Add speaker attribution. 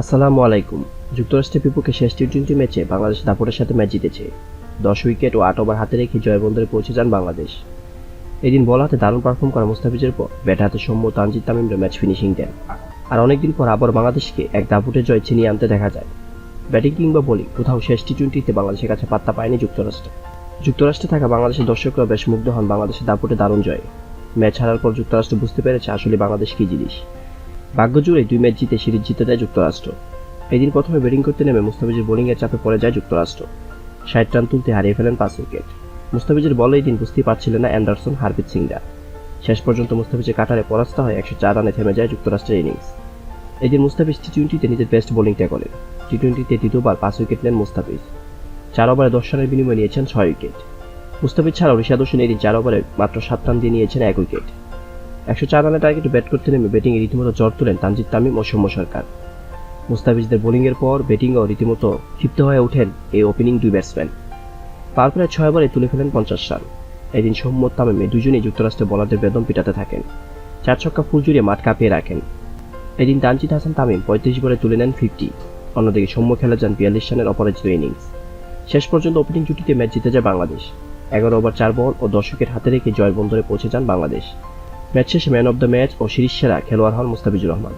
Speaker 1: আসসালামু আলাইকুম। যুক্তরাষ্ট্রের বিপক্ষে শেষ টি টোয়েন্টি ম্যাচে বাংলাদেশ দাপটের সাথে ম্যাচ জিতেছে। দশ উইকেট ও আট ওভার হাতে রেখে জয়বন্দরে পৌঁছে যান বাংলাদেশ। এদিন বল হাতে দারুণ পারফর্ম করা মুস্তাফিজের পর ব্যাট হাতে সৌম্য তানজিদ তামিমরা ম্যাচ ফিনিশিং দেন। আর অনেকদিন পর আবার বাংলাদেশকে এক দাপুটে জয় ছিনিয়ে আনতে দেখা যায়। ব্যাটিং কিংবা বোলিং কোথাও শেষ টি টোয়েন্টিতে বাংলাদেশের কাছে পাত্তা পায়নি যুক্তরাষ্ট্র। যুক্তরাষ্ট্রে থাকা বাংলাদেশের দর্শকরা বেশ মুগ্ধ হন বাংলাদেশের দাপুটে দারুণ জয়ে। ম্যাচ হারার পর যুক্তরাষ্ট্র বুঝতে পেরেছে আসলে বাংলাদেশ কী জিনিস। ভাগ্য জুড়ে দুই ম্যাচ জিতে সিরিজ জিতে দেয় যুক্তরাষ্ট্র। এদিন প্রথমে ব্যাটিং করতে নেমে মুস্তাফিজের বোলিংয়ের চাপে পড়ে যায় যুক্তরাষ্ট্র। ষাট রান তুলতে হারিয়ে ফেলেন পাঁচ উইকেট। মুস্তাফিজের বলে এই দিন বুঝতেই পারছিলেন না অ্যান্ডারসন হারপিত সিংরা শেষ পর্যন্ত মুস্তাফিজের কাটারে পরাস্ত হয় একশো চার রানে থেমে যায় যুক্তরাষ্ট্রের ইনিংস। এদিন মুস্তাফিজ টি টোয়েন্টিতে নিজের বেস্ট বোলিংটা করেন। টি টোয়েন্টিতে দ্বিতীয়বার পাঁচ উইকেট নেন মুস্তাফিজ। চার ওভারে দশ রানের বিনিময়ে নিয়েছেন ছয় উইকেট। মুস্তাফিজ ছাড়াও হোসেন এদিন চার ওভারে মাত্র সাত রান দিয়ে নিয়েছেন এক উইকেট। একশো চার রানের টার্গেটে ব্যাট করতে নেমে ব্যাটিংয়ে রীতিমতো জ্বর তোলেন তানজিদ তামিম ও সৌম্য সরকার। মুস্তাফিজদের বোলিংয়ের পর ব্যাটিংও রীতিমতো ক্ষিপ্ত হয়ে ওঠেন এই ওপেনিং দুই ব্যাটসম্যান পার প্রায় ছয় ওভারে তুলে ফেলেন পঞ্চাশ রান। এদিন সৌম্য তামিম দুজনেই যুক্তরাষ্ট্রের বলারদের বেদম পিটাতে থাকেন। চার ছক্কা ফুল জুড়ে মাঠ কাঁপিয়ে রাখেন। এদিন তানজিদ হাসান তামিম পঁয়ত্রিশ বলে তুলে নেন ফিফটি অন্যদিকে সৌম্য খেলে যান বিয়াল্লিশ রানের অপরাজিত ইনিংস শেষ পর্যন্ত ওপেনিং জুটিতে ম্যাচ জিতে যায় বাংলাদেশ। এগারো ওভার চার বল ও দর্শকের হাতে রেখে জয়ের বন্দরে পৌঁছে যান বাংলাদেশ। ম্যাচ শেষে ম্যান অব দ্য ম্যাচ ও সিরিজ সেরা খেলোয়াড় হন মুস্তাফিজুর রহমান।